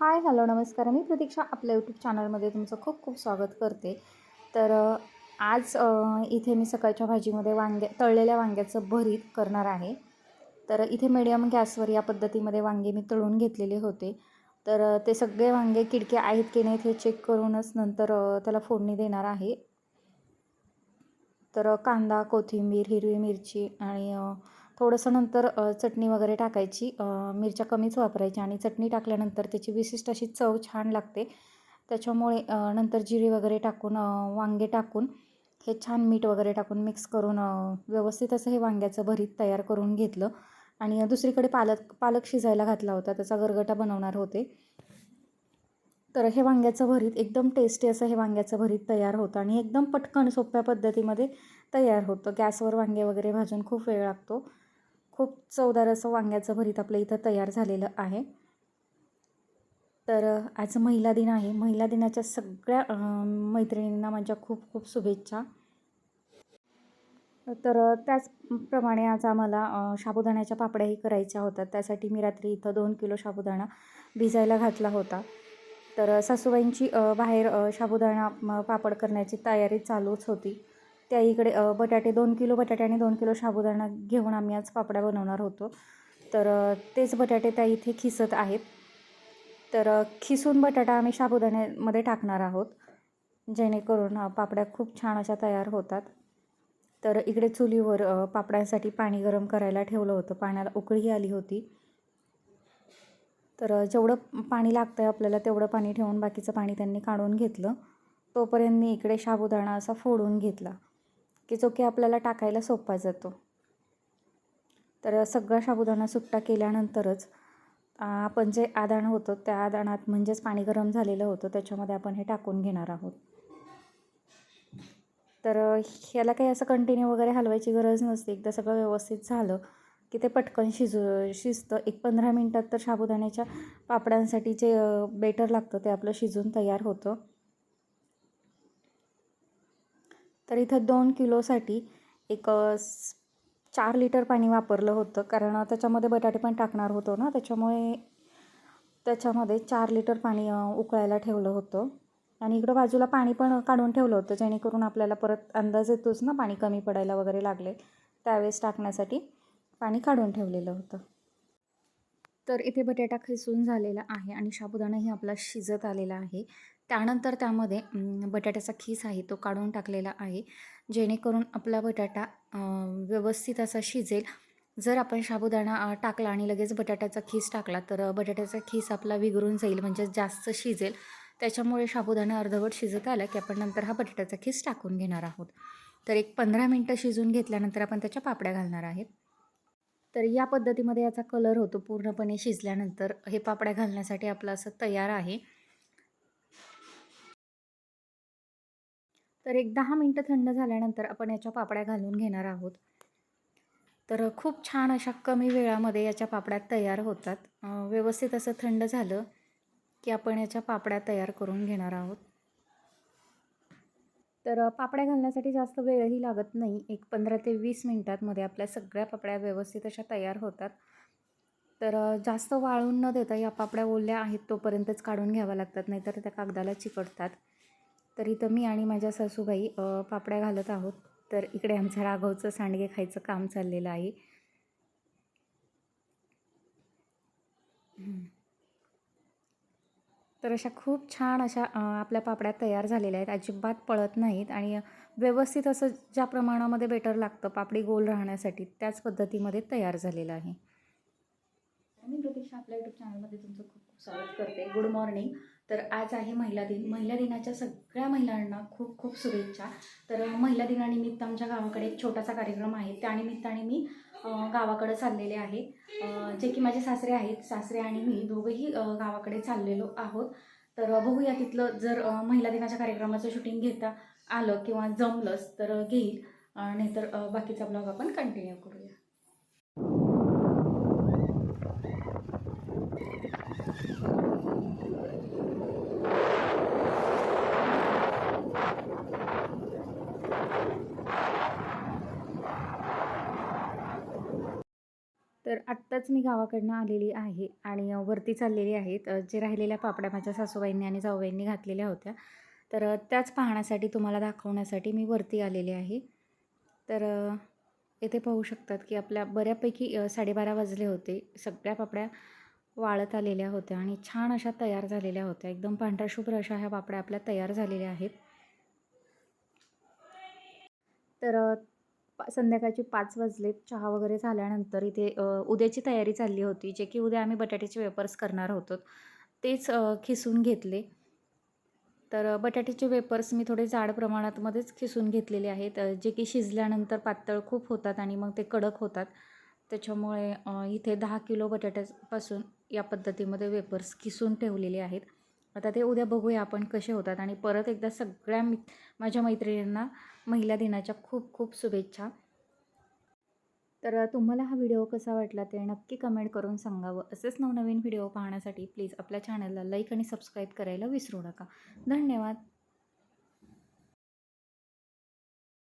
Hi hello नमस्कार. मी प्रतीक्षा आपल्या YouTube चॅनलमध्ये तुमचं खूप खूप स्वागत करते. तर आज इथे मी सकाळच्या भाजीमध्ये वांगे तळलेल्या वांग्याचं भरीत करणार आहे. तर इथे मिडियम गॅसवर या पद्धतीमध्ये वांगे मी तळून घेतलेले होते. तर ते सगळे वांगे किडके आहेत की नाहीत हे चेक करूनच नंतर त्याला फोडणी देणार आहे. तर कांदा कोथिंबीर हिरवी मिरची आणि थोडंसं नंतर चटणी वगैरे टाकायची. मिरच्या कमीच वापरायच्या आणि चटणी टाकल्यानंतर त्याची विशिष्ट अशी चव छान लागते. त्याच्यामुळे नंतर जिरे वगैरे टाकून वांगे टाकून हे छान मीठ वगैरे टाकून मिक्स करून व्यवस्थित असं हे वांग्याचं भरीत तयार करून घेतलं. आणि दुसरीकडे पालक पालक शिजायला घातला होता. त्याचा गरगटा बनवणार होते. तर हे वांग्याचं भरीत एकदम टेस्टी असं हे वांग्याचं भरीत तयार होतं आणि एकदम पटकन सोप्या पद्धतीमध्ये तयार होतं. गॅसवर वांगे वगैरे भाजून खूप वेळ लागतो. खूप चवदार असं वांग्याचं भरीत आपलं इथं तयार झालेलं आहे. तर आज महिला दिन आहे. महिला दिनाच्या सगळ्या मैत्रिणींना माझ्या खूप खूप शुभेच्छा. तर त्याचप्रमाणे आज आम्हाला साबुदाण्याच्या पापड्याही करायच्या होत्या. त्यासाठी मी रात्री इथं दोन किलो साबुदाणा भिजायला घातला होता. तर सासूबाईंची बाहेर साबुदाणा पापड करण्याची तयारी चालूच होती. त्या इकडे बटाटे दोन किलो बटाटे आणि दोन किलो साबुदाणा घेऊन आम्ही आज पापड्या बनवणार होतो. तर तेच बटाटे त्या इथे खिसत आहेत. तर खिसून बटाटा आम्ही साबुदाण्यामध्ये टाकणार आहोत जेणेकरून पापड्या खूप छान अशा तयार होतात. तर इकडे चुलीवर पापड्यांसाठी पाणी गरम करायला ठेवलं होतं. पाण्याला उकळी आली होती. तर जेवढं पाणी लागतं आहे आपल्याला तेवढं पाणी ठेवून बाकीचं पाणी त्यांनी काढून घेतलं. तोपर्यंत मी इकडे साबुदाणा असा फोडून घेतला. की जो की आपल्याला टाकायला सोपा जातो. तर सगळा साबुदाणा सुट्टा केल्यानंतरच आपण जे आदाण होतं त्या आदाणात म्हणजेच पाणी गरम झालेलं होतं त्याच्यामध्ये आपण हे टाकून घेणार आहोत. तर ह्याला काही असं कंटिन्यू वगैरे हलवायची गरज नसते. एकदा सगळं व्यवस्थित झालं की ते पटकन शिजू शिजतं. एक पंधरा मिनटात तर साबुदाण्याच्या पापड्यांसाठी जे बेटर लागतं ते आपलं शिजून तयार होतं. तर इथं दोन किलोसाठी एक चार लिटर पाणी वापरलं होतं. कारण त्याच्यामध्ये बटाटे पण टाकणार होतो ना. त्याच्यामुळे त्याच्यामध्ये चार लिटर पाणी उकळायला ठेवलं होतं. आणि इकडं बाजूला पाणी पण काढून ठेवलं होतं. जेणेकरून आपल्याला परत अंदाज येतोच ना पाणी कमी पडायला वगैरे लागले. त्यावेळेस टाकण्यासाठी पाणी काढून ठेवलेलं होतं. तर इथे बटाटा खिसून झालेला आहे आणि साबुदाणाही आपला शिजत आलेला आहे. त्यानंतर त्यामध्ये बटाट्याचा खीस आहे तो काढून टाकलेला आहे. जेणेकरून आपला बटाटा व्यवस्थित असा शिजेल. जर आपण साबुदाणा टाकला आणि लगेच बटाट्याचा खीस टाकला तर बटाट्याचा खीस आपला विघरून जाईल म्हणजे जास्त शिजेल. त्याच्यामुळे साबुदाणा अर्धवट शिजत आला की आपण नंतर हा बटाट्याचा खीस टाकून घेणार आहोत. तर एक पंधरा मिनटं शिजून घेतल्यानंतर आपण त्याच्या पापड्या घालणार आहेत तर या पद्धतीमध्ये याचा कलर होतो पूर्णपणे शिजल्यानंतर. हे पापड्या घालण्यासाठी आपलं असं तयार आहे. तर एक दहा मिनटं थंड झाल्यानंतर आपण याच्या पापड्या घालून घेणार आहोत. तर खूप छान अशा कमी वेळामध्ये याच्या पापड्या तयार होतात. व्यवस्थित असं थंड झालं की आपण याच्या पापड्या तयार करून घेणार आहोत. तर पापड्या घालण्यासाठी जास्त वेळही लागत नाही. एक पंधरा ते वीस मिनटांमध्ये आपल्या सगळ्या पापड्या व्यवस्थित अशा तयार होतात. तर जास्त वाळून न देता या पापड्या ओल्या आहेत तोपर्यंतच काढून घ्याव्या लागतात नाहीतर त्या कागदाला चिकटतात. तर इथं मी आणि माझ्या सासूबाई पापड्या घालत आहोत. तर इकडे आमच्या राघवचं सांडगे खायचं काम चाललेलं आहे. तर अशा खूप छान अशा आपल्या पापड्या तयार झालेल्या आहेत. अजिबात पळत नाहीत आणि व्यवस्थित असं ज्या प्रमाणामध्ये बेटर लागतं पापडी गोल राहण्यासाठी त्याच पद्धतीमध्ये तयार झालेलं आहे. मी प्रतीक्षा आपल्या यूट्यूब चॅनलमध्ये तुमचं खूप खूप स्वागत करते. गुड मॉर्निंग तर आज आहे महिला दिन. महिला दिनाच्या सगळ्या महिलांना खूप खूप शुभेच्छा. तर महिला दिनानिमित्त आमच्या गावाकडे एक छोटासा कार्यक्रम आहे. त्यानिमित्ताने मी गावाकडे चाललेले आहे. जे की माझे सासरे आहेत. सासरे आणि मी दोघंही गावाकडे चाललेलो आहोत. तर बघूया तिथलं जर महिला दिनाच्या कार्यक्रमाचं शूटिंग घेता आलं किंवा जमलंच तर घेईल. नाहीतर बाकीचा ब्लॉग आपण कंटिन्यू करूया. तर आत्ताच मी गावाकडनं आलेली आहे आणि वरती चाललेली आहेत जे राहिलेल्या पापड्या माझ्या सासूबाईंनी आणि जाऊबाईंनी घातलेल्या होत्या. तर त्याच पाहण्यासाठी तुम्हाला दाखवण्यासाठी मी वरती आलेले आहे. तर येथे पाहू शकतात की आपल्या बऱ्यापैकी साडेबारा वाजले होते. सगळ्या पापड्या वाळत आलेल्या होत्या आणि छान अशा तयार झालेल्या होत्या. एकदम पांढऱ्या शुभ्र अशा ह्या पापड्या आपल्या तयार झालेल्या आहेत. तर संध्याकाळचे पाच वाजले चहा वगैरे झाल्यानंतर इथे उद्याची तयारी चालली होती जे की उद्या आम्ही बटाट्याचे वेपर्स करणार होतो. तेच खिसून घेतले. तर बटाट्याचे वेपर्स मी थोडे जाड प्रमाणातमध्येच खिसून घेतलेले आहेत जे की शिजल्यानंतर पातळ खूप होतात आणि मग ते कडक होतात. त्याच्यामुळे इथे दहा किलो बटाट्यापासून या पद्धतीमध्ये वेपर्स खिसून ठेवलेले आहेत. आता ते उद्या बघूया आपण कसे होतात. आणि परत एकदा सगळ्या मी माझ्या मैत्रिणींना महिला दिनाच्या खूप खूप शुभेच्छा. तर तुम्हाला हा व्हिडिओ कसा वाटला ते नक्की कमेंट करून सांगावं. असेच नवनवीन व्हिडिओ पाहण्यासाठी प्लीज आपल्या चॅनलला लाईक आणि सबस्क्राईब करायला विसरू नका. धन्यवाद.